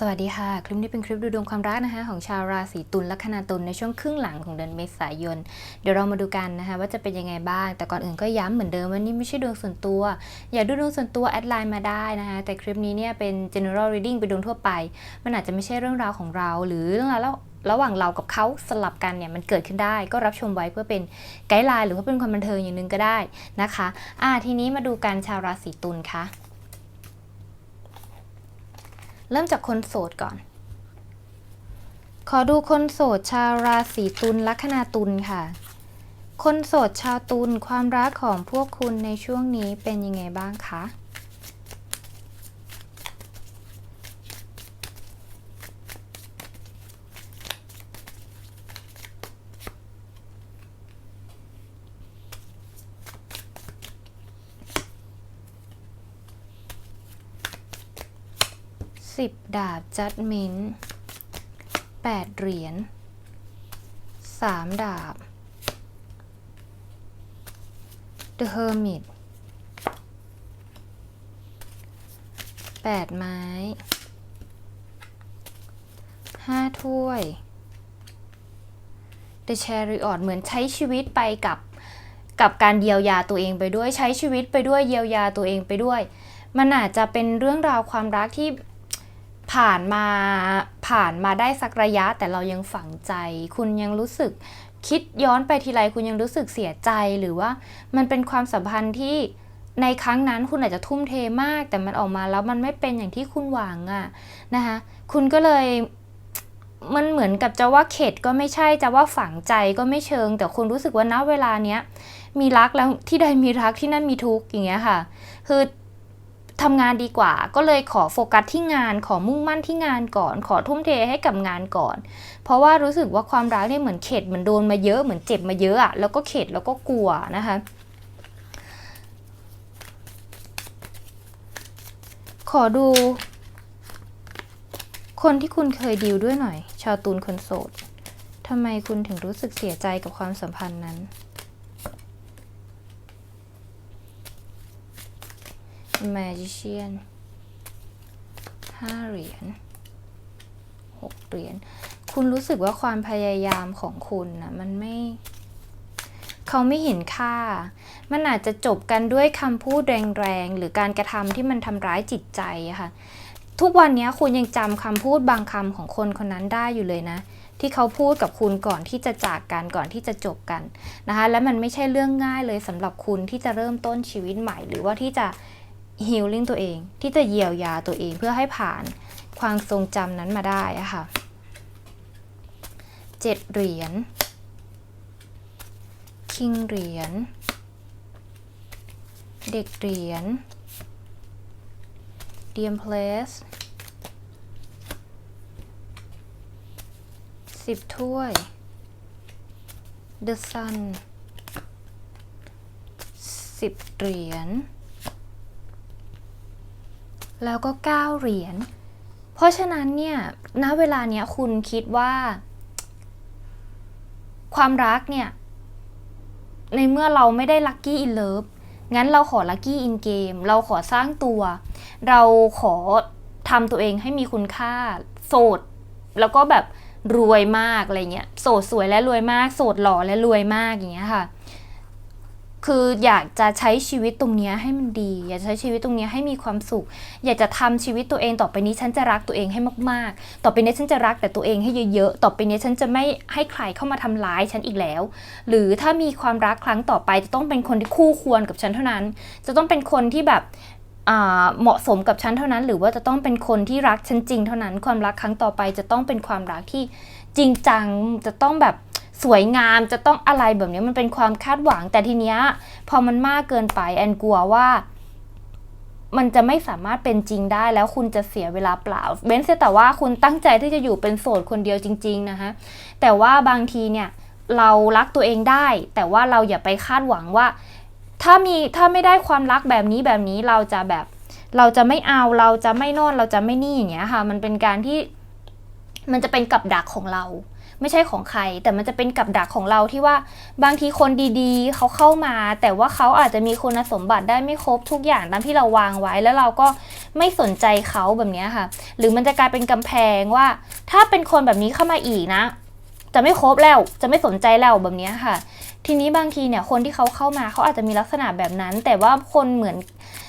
สวัสดีค่ะ คลิปนี้เป็นคลิปดูดวงความรักนะคะ ของชาวราศีตุลและคนาตุลในช่วงครึ่งหลังของเดือนเมษายน เดี๋ยวเรามาดูกันนะคะ ว่าจะเป็นยังไงบ้าง แต่ก่อนอื่นก็ย้ำเหมือนเดิมว่านี่ไม่ใช่ดวงส่วนตัว อย่าดูดวงส่วนตัวแอดไลน์มาได้นะคะ แต่คลิปนี้เนี่ยเป็น general reading เป็นดวงทั่วไป มันอาจจะไม่ใช่เรื่องราวของเรา หรือเรื่องราวระหว่างเรากับเขาสลับกันเนี่ยมันเกิดขึ้นได้ ก็รับชมไว้เพื่อเป็นไกด์ไลน์หรือว่าเป็นความบันเทิงอย่างหนึงก็ได้นะคะ อ่าทีนี้มาดูกันชาวราศีตุลค่ะ เริ่มจากคนโสดก่อน ขอดูคนโสดชาวราศีตุลลัคนาตุลค่ะ คนโสดชาวตุลความรักของพวกคุณในช่วงนี้เป็นยังไงบ้างคะ สิบดาบจัดเมนต์แปดเหรียญสามดาบ The Hermit แปดไม้ห้าถ้วย The Chariot เหมือนใช้ชีวิตไปกับกับการเยียวยาตัวเองไปด้วยใช้ชีวิตไปด้วยเยียวยาตัวเองไปด้วย มันอาจจะเป็นเรื่องราวความรักที่ ผ่านมาผ่านมาได้สักระยะแต่เรายังฝังใจ คุณยังรู้สึกคิดย้อนไปทีไรคุณยังรู้สึกเสียใจหรือว่า มันเป็นความสัมพันธ์ที่ในครั้งนั้นคุณอาจจะทุ่มเทมาก แต่มันออกมาแล้วมันไม่เป็นอย่างที่คุณหวังอะนะคะคุณก็เลยมันเหมือนกับจะว่าเข็ดก็ไม่ใช่จะว่าฝังใจก็ไม่เชิง แต่คุณรู้สึกว่าณเวลาเนี้ยมีรักแล้วที่ใดมีรักที่นั่นมีทุกข์อย่างเงี้ยค่ะ คือ ทำงานดีกว่า ก็เลยขอโฟกัสที่งาน ขอมุ่งมั่นที่งานก่อน ขอทุ่มเทให้กับงานก่อน เพราะว่ารู้สึกว่าความรักเนี่ยเหมือนเข็ดเหมือนโดนมาเยอะเหมือนเจ็บมาเยอะอะแล้วก็เข็ดแล้วก็กลัวนะคะขอดู คนที่คุณเคยดีลด้วยหน่อย ชาวตูนคนโสดทำไมคุณถึงรู้สึกเสียใจกับความสัมพันธ์นั้น Magician ห้าเหรียญหกเหรียญคุณรู้สึกว่าความพยายามของคุณนะมันไม่ เขาไม่เห็นค่า มันอาจจะจบกันด้วยคำพูดแรงๆ หรือการกระทำที่มันทำร้ายจิตใจอะค่ะ ทุกวันนี้คุณยังจำคำพูดบางคำของคนคนนั้นได้อยู่เลยนะที่เขาพูดกับคุณก่อนที่จะจากกันก่อนที่จะจบกันนะคะ และมันไม่ใช่เรื่องง่ายเลยสำหรับคุณที่จะเริ่มต้นชีวิตใหม่ หรือว่าที่จะ ฮีลลิ่งตัวเอง ที่จะเยียวยาตัวเองเพื่อให้ผ่านความทรงจำนั้นมาได้อะค่ะเจ็ดเหรียญคิงเหรียญเด็กเหรียญเดียมเพลสสิบถ้วย The Sun สิบเหรียญ แล้วก็ 9 เหรียญ เพราะฉะนั้นเนี่ย ณ เวลาเนี้ยคุณคิดว่า ความรักเนี่ย ในเมื่อเราไม่ได้ลัคกี้อินเลิฟ งั้นเราขอลัคกี้อินเกม เราขอสร้างตัว เราขอทำตัวเองให้มีคุณค่า โสด แล้วก็แบบรวยมากอะไรเงี้ย โสดสวยและรวยมาก โสดหล่อและรวยมากอย่างเงี้ยค่ะ คืออยากจะใช้ชีวิตตรงนี้ให้มันดี อยากจะใช้ชีวิตตรงนี้ให้มีความสุข อยากจะทำชีวิตตัวเองต่อไปนี้ฉันจะรักตัวเองให้มากๆ ต่อไปนี้ฉันจะรักแต่ตัวเองให้เยอะๆ ต่อไปนี้ฉันจะไม่ให้ใครเข้ามาทำร้ายฉันอีกแล้ว หรือถ้ามีความรักครั้งต่อไปจะต้องเป็นคนที่คู่ควรกับฉันเท่านั้น จะต้องเป็นคนที่แบบเหมาะสมกับฉันเท่านั้น หรือว่าจะต้องเป็นคนที่รักฉันจริงเท่านั้น ความรักครั้งต่อไปจะต้องเป็นความรักที่จริงจังจะต้องแบบ สวยงามจะต้องอะไรแบบนี้มันเป็นความคาดหวัง แต่ทีเนี้ยพอมันมากเกินไปแอนกลัวว่า มันจะไม่สามารถเป็นจริงได้แล้วคุณจะเสียเวลาเปล่าเบ้นเสียแต่ว่าคุณตั้งใจที่จะอยู่เป็นโสดคนเดียวจริง ๆ นะคะแต่ว่าบางทีเนี่ยเรารักตัวเองได้ แต่ว่าเราอย่าไปคาดหวังว่า ถ้ามีถ้าไม่ได้ความรักแบบนี้แบบนี้เราจะแบบ เราจะไม่เอาเราจะไม่นอนเราจะไม่นี่อย่างเงี้ยค่ะ มันเป็นการที่มันจะเป็นกับดักของเรา ไม่ใช่ของใคร แต่มันจะเป็นกับดักของเราที่ว่าบางทีคนดีๆ เขาเข้ามา แต่ว่าเขาอาจจะมีคุณสมบัติได้ไม่ครบทุกอย่างตามที่เราวางไว้ แล้วเราก็ไม่สนใจเขาแบบนี้ค่ะ หรือมันจะกลายเป็นกำแพงว่า ถ้าเป็นคนแบบนี้เข้ามาอีกนะ จะไม่ครบแล้วจะไม่สนใจแล้วแบบนี้ค่ะ ทีนี้บางทีเนี่ยคนที่เขาเข้ามาเขาอาจจะมีลักษณะแบบนั้น แต่ว่าคนเหมือน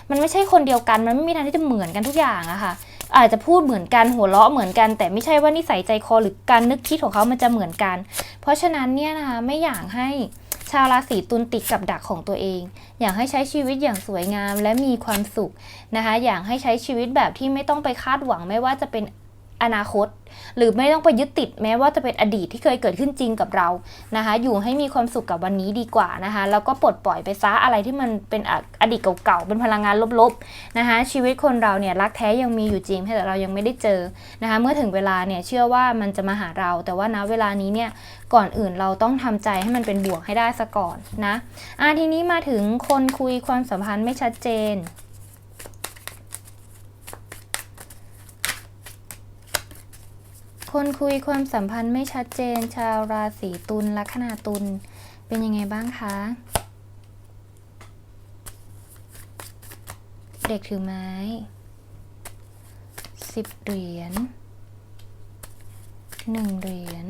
มันไม่ใช่คนเดียวกัน มันไม่มีทางที่จะเหมือนกันทุกอย่างอะค่ะ อาจจะพูดเหมือนกันหัวเราะเหมือนกัน แต่ไม่ใช่ว่านิสัยใจคอหรือการนึกคิดของเขามันจะเหมือนกัน เพราะฉะนั้นเนี่ยนะคะไม่อยากให้ชาวราศีตุลติดกับดักของตัวเอง อยากให้ใช้ชีวิตอย่างสวยงามและมีความสุขนะคะ อยากให้ใช้ชีวิตแบบที่ไม่ต้องไปคาดหวังไม่ว่าจะเป็น อนาคต หรือไม่ต้องไปยึดติดแม้ว่าจะเป็นอดีตที่เคยเกิดขึ้นจริงกับเรานะคะ อยู่ให้มีความสุขกับวันนี้ดีกว่านะคะแล้วก็ปลดปล่อยไปซะอะไรที่มันเป็นอดีตเก่าๆเป็นพลังงานลบๆนะคะ ชีวิตคนเราเนี่ยรักแท้ยังมีอยู่จริงแต่เรายังไม่ได้เจอนะคะเมื่อถึงเวลาเนี่ยเชื่อว่ามันจะมาหาเรา แต่ว่าณเวลานี้เนี่ยก่อนอื่นเราต้องทำใจให้มันเป็นบวกให้ได้ซะก่อนนะอะทีนี้มาถึงคนคุยความสัมพันธ์ไม่ชัดเจน คนคุยความสัมพันธ์ไม่ชัดเจน ชาวราศีตุลลัคนาตุลเป็นยังไงบ้างคะ เด็กถือไม้สิบเหรียญหนึ่งเหรียญ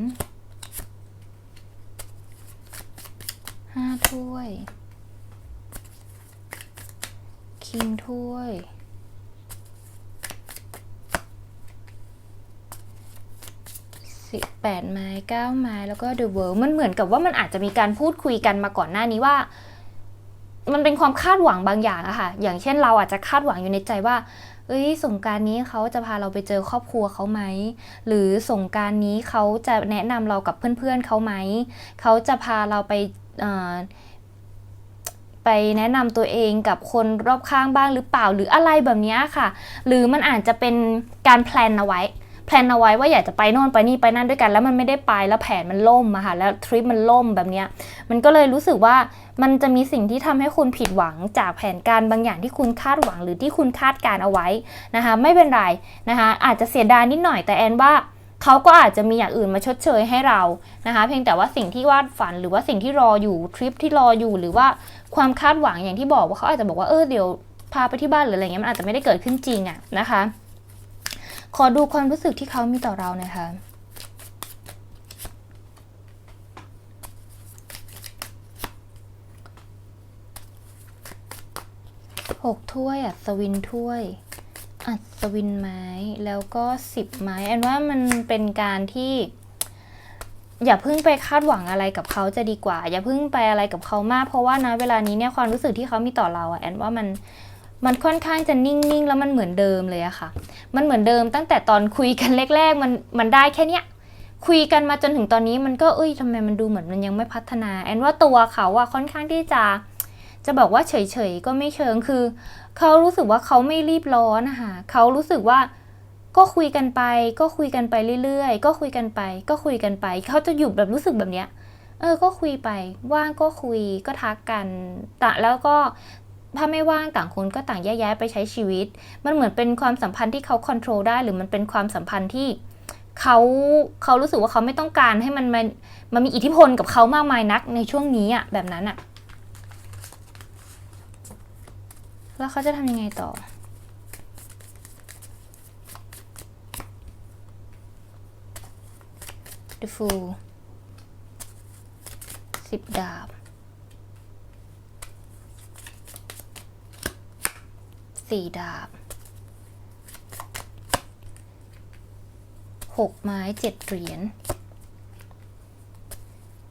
ห้าถ้วย คิงถ้วย สิแปดไม้เก้าไม้ แล้วก็เดอะเวิร์มันเหมือนกับว่ามันอาจจะมีการพูดคุยกันมาก่อนหน้านี้ว่า มันเป็นความคาดหวังบางอย่างอะค่ะ อย่างเช่นเราอาจจะคาดหวังอยู่ในใจว่า เอ้ยสงการนี้เขาจะพาเราไปเจอครอบครัวเขาไหม หรือสงการนี้เขาจะแนะนำเรากับเพื่อนๆเขาไหม เขาจะพาเราไปไปแนะนำตัวเองกับคนรอบข้างบ้างหรือเปล่าหรืออะไรแบบนี้ค่ะ หรือมันอาจจะเป็นการแพลนเอาไว้ แพลนเอาไว้ว่าอยากจะไปโน่นไปนี่ไปนั่นด้วยกัน แล้วมันไม่ได้ไปแล้วแผนมันล่มอะค่ะแล้วทริปมันล่มแบบเนี้ยมันก็เลยรู้สึกว่ามันจะมีสิ่งที่ทำให้คุณผิดหวังจากแผนการบางอย่างที่คุณคาดหวังหรือที่คุณคาดการเอาไว้นะคะ ไม่เป็นไรนะคะอาจจะเสียดายนิดหน่อยแต่แอนว่าเขาก็อาจจะมีอย่างอื่นมาชดเชยให้เรานะคะ เพียงแต่ว่าสิ่งที่วาดฝันหรือว่าสิ่งที่รออยู่ทริปที่รออยู่หรือว่าความคาดหวังอย่างที่บอกว่าเขาอาจจะบอกว่าเออเดี๋ยวพาไปที่บ้านหรืออะไรเงี้ยมันอาจจะไม่ได้เกิดขึ้นจริงอะนะคะ ขอดูความรู้สึกที่เขามีต่อเราหน่อยค่ะหกถ้วยอัศวินถ้วย อัศวินไม้แล้วก็สิบไม้แอนว่ามันเป็นการที่ อย่าเพิ่งไปคาดหวังอะไรกับเขาจะดีกว่า อย่าเพิ่งไปอะไรกับเขามาก เพราะว่านะเวลานี้เนี่ยความรู้สึกที่เขามีต่อเราอะแอนว่ามัน มันค่อนข้างจะนิ่งๆ แล้วมันเหมือนเดิมเลยอะค่ะ มันเหมือนเดิมตั้งแต่ตอนคุยกันแรก ๆ มันมันได้แค่เนี้ย คุยกันมาจนถึงตอนนี้มันก็เอ้ยทำไมมันดูเหมือนมันยังไม่พัฒนา แอนว่าตัวเขาอะค่อนข้างที่จะจะบอกว่าเฉยๆก็ไม่เชิงคือ เขารู้สึกว่าเขาไม่รีบร้อนนะคะเขารู้สึกว่าก็คุยกันไป ก็คุยกันไปเรื่อยๆ ก็คุยกันไป ก็คุยกันไป เขาจะอยู่แบบรู้สึกแบบเนี้ยเออ ก็คุยไป ว่างก็คุย ก็ทักกันแต่แล้วก็ ถ้าไม่ว่างต่างคนก็ต่างแยกย้ายไปใช้ชีวิต มันเหมือนเป็นความสัมพันธ์ที่เขาควบคุมได้ หรือมันเป็นความสัมพันธ์ที่เขาเขารู้สึกว่าเขาไม่ต้องการให้มันมันมันมีอิทธิพลกับเขามากมายนักในช่วงนี้อะแบบนั้นอะแล้วเขาจะทำยังไงต่อ The Fool สิบดาบ สี่ดาบหกไม้เจ็ดเหรียญ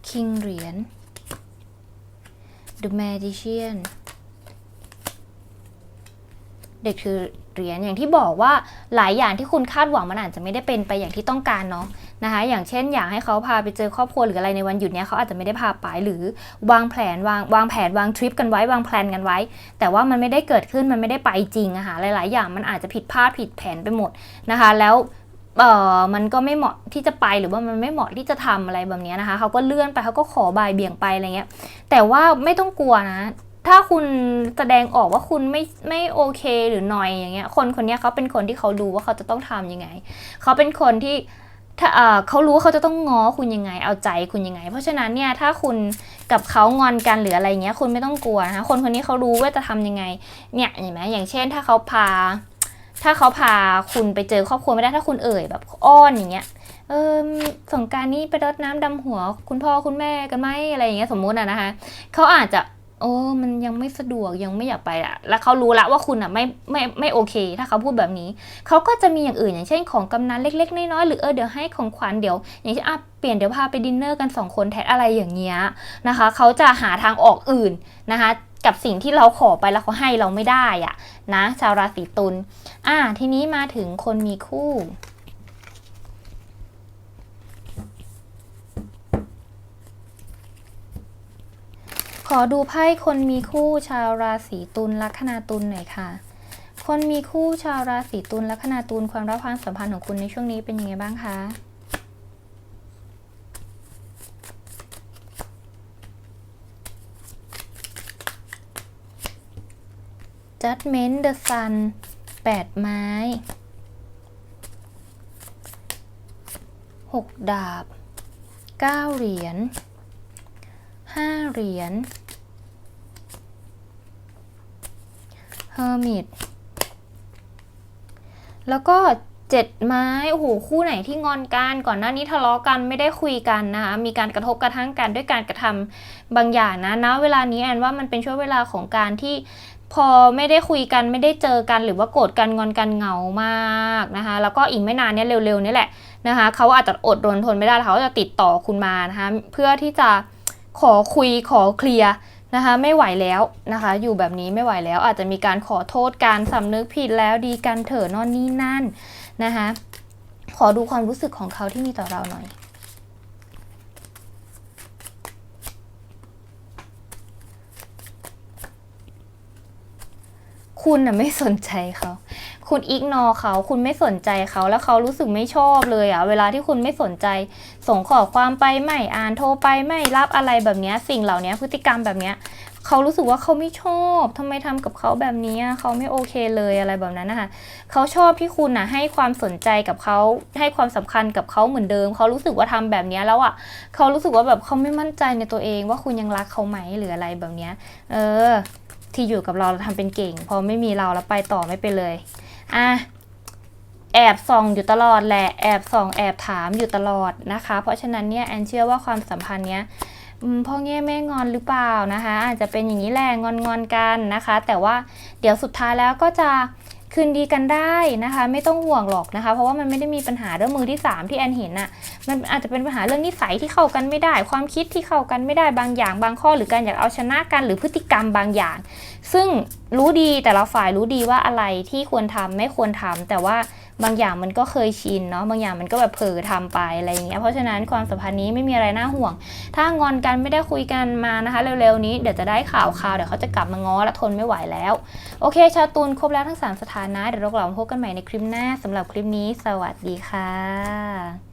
คิงเหรียญ The Magician เด็กคือเหรียญอย่างที่บอกว่าหลายอย่างที่คุณคาดหวังมันอาจจะไม่ได้เป็นไปอย่างที่ต้องการเนาะ นะคะ อย่างเช่น อยากให้เขาพาไปเจอครอบครัวหรืออะไรในวันหยุดเนี้ยเขาอาจจะไม่ได้พาไปหรือวางแผนวางวางแผนวางทริปกันไว้วางแผนกันไว้ แต่ว่ามันไม่ได้เกิดขึ้นมันไม่ได้ไปจริงอะค่ะหลาย ๆ อย่างมันอาจจะผิดพลาดผิดแผนไปหมดนะคะ แล้วเออมันก็ไม่เหมาะที่จะไปหรือว่ามันไม่เหมาะที่จะทำอะไรแบบนี้นะคะเขาก็เลื่อนไปเขาก็ขอบายเบี่ยงไปอะไรเงี้ย แต่ว่าไม่ต้องกลัวนะ ถ้าคุณแสดงออกว่าคุณไม่ไม่โอเคหรือหน่อยอย่างเงี้ย คนคนนี้เขาเป็นคนที่เขารู้ว่าเขาจะต้องทำยังไงเขาเป็นคนที่ ถ้าเอ่อเขารู้ว่าเขาจะต้องง้อคุณยังไง เอาใจคุณยังไง เพราะฉะนั้นเนี่ยถ้าคุณกับเขางอนกันหรืออะไรเงี้ยคุณไม่ต้องกลัวนะคะคนคนนี้เขารู้ว่าจะทำยังไงเนี่ยเห็นไหมอย่างเช่น ถ้าเขาพา ถ้าเขาพาคุณไปเจอครอบครัวไม่ได้ถ้าคุณเอ่ยแบบอ้อนอย่างเงี้ยเออสงกรารนี้ไปรดน้ำดำหัว คุณพ่อคุณแม่กันไหมอะไรอย่างเงี้ยสมมุติอะนะคะเขาอาจจะ โอ้มันยังไม่สะดวกยังไม่อยากไปอะแล้วเขารู้ละว่าคุณอะไม่ไม่ไม่โอเค ถ้าเขาพูดแบบนี้ เขาก็จะมีอย่างอื่นอย่างเช่นของกำนันเล็ก ๆ น้อยๆหรือเออเดี๋ยวให้ของขวัญเดี๋ยว อย่างเช่นอะเปลี่ยนเดี๋ยวพาไปดินเนอร์กันสองคนแทนอะไรอย่างเงี้ยนะคะ เขาจะหาทางออกอื่นนะคะ กับสิ่งที่เราขอไปแล้วเขาให้เราไม่ได้อะนะ ชาวราศีตุลอะทีนี้มาถึงคนมีคู่ ขอดูไพ่คนมีคู่ชาวราศีตุลลัคนาตุลหน่อยค่ะ คนมีคู่ชาวราศีตุลลัคนาตุลความรักความสัมพันธ์ของคุณในช่วงนี้เป็นยังไงบ้างคะ Judgment the Sun แปดไม้หกดาบเก้าเหรียญ ห้าเหรียญเฮอร์มิตแล้วก็เจ็ดไม้โอ้โหคู่ไหนที่งอนกันก่อนหน้านี้ทะเลาะกันไม่ได้คุยกันนะคะมีการกระทบกระทั่งกันด้วยการกระทำบางอย่างนะนะเวลานี้แอนว่ามันเป็นช่วงเวลาของการที่พอไม่ได้คุยกันไม่ได้เจอกันหรือว่าโกรธกันงอนกันเหงามากนะคะ แล้วก็อีกไม่นานเนี้ยเร็วๆนี่แหละนะคะเขาอาจจะอดรนทนไม่ได้เขาจะติดต่อคุณมานะคะเพื่อที่จะ ขอคุยขอเคลียร์นะคะไม่ไหวแล้วนะคะ อยู่แบบนี้ไม่ไหวแล้ว อาจจะมีการขอโทษการสำนึกผิดแล้วดีกันเถอะนอนนี่นั่นนะคะขอดูความรู้สึกของเขาที่มีต่อเราหน่อยคุณน่ะไม่สนใจเขา คุณอิกนอเขาคุณไม่สนใจเขาแล้วเขารู้สึกไม่ชอบเลยอะเวลาที่คุณไม่สนใจ ส่งข้อความไปไม่อ่านโทรไปไม่รับอะไรแบบนี้สิ่งเหล่านี้พฤติกรรมแบบนี้เขารู้สึกว่าเขาไม่ชอบทำไมทำกับเขาแบบนี้เขาไม่โอเคเลยอะไรแบบนั้นนะคะเขาชอบที่คุณน่ะให้ความสนใจกับเขาให้ความสำคัญกับเขาเหมือนเดิม เขารู้สึกว่าทำแบบนี้แล้วอะเขารู้สึกว่าแบบเขาไม่มั่นใจในตัวเอง ว่าคุณยังรักเขาไหมหรืออะไรแบบนี้เออ ที่อยู่กับเราเราทำเป็นเก่ง พอไม่มีเราแล้วไปต่อไม่ไปเลย อะแอบส่องอยู่ตลอดแหละแอบส่องแอบถามอยู่ตลอดนะคะ เพราะฉะนั้นเนี่ยแอนเชื่อว่าความสัมพันธ์เนี้ยพ่อเงี้ยแม่งอนหรือเปล่านะคะ อาจจะเป็นอย่างนี้แหละงอนงอนกันนะคะ แต่ว่าเดี๋ยวสุดท้ายแล้วก็จะ คืนดีกันได้นะคะ ไม่ต้องห่วงหรอกนะคะ เพราะว่ามันไม่ได้มีปัญหาเรื่องมือที่สามที่แอนเห็นน่ะมันอาจจะเป็นปัญหาเรื่องนิสัยที่เข้ากันไม่ได้ ความคิดที่เข้ากันไม่ได้บางอย่าง บางข้อหรือการอยากเอาชนะกันหรือพฤติกรรมบางอย่าง ซึ่งรู้ดีแต่ละฝ่ายรู้ดีว่าอะไรที่ควรทำไม่ควรทำแต่ว่า บางอย่างมันก็เคยชินเนาะบางอย่างมันก็แบบเผลอทำไปอะไรอย่างเงี้ยเพราะฉะนั้นความสัมพันธ์นี้ไม่มีอะไรน่าห่วง ถ้างอนกันไม่ได้คุยกันมานะคะเร็วๆนี้เดี๋ยวจะได้ข่าวข่าวเดี๋ยวเขาจะกลับมาง้อและทนไม่ไหวแล้ว โอเค ชาวตูนครบแล้วทั้งสามสถานะเดี๋ยวเรากลับมาพบกันใหม่ในคลิปหน้าสำหรับคลิปนี้ สวัสดีค่ะ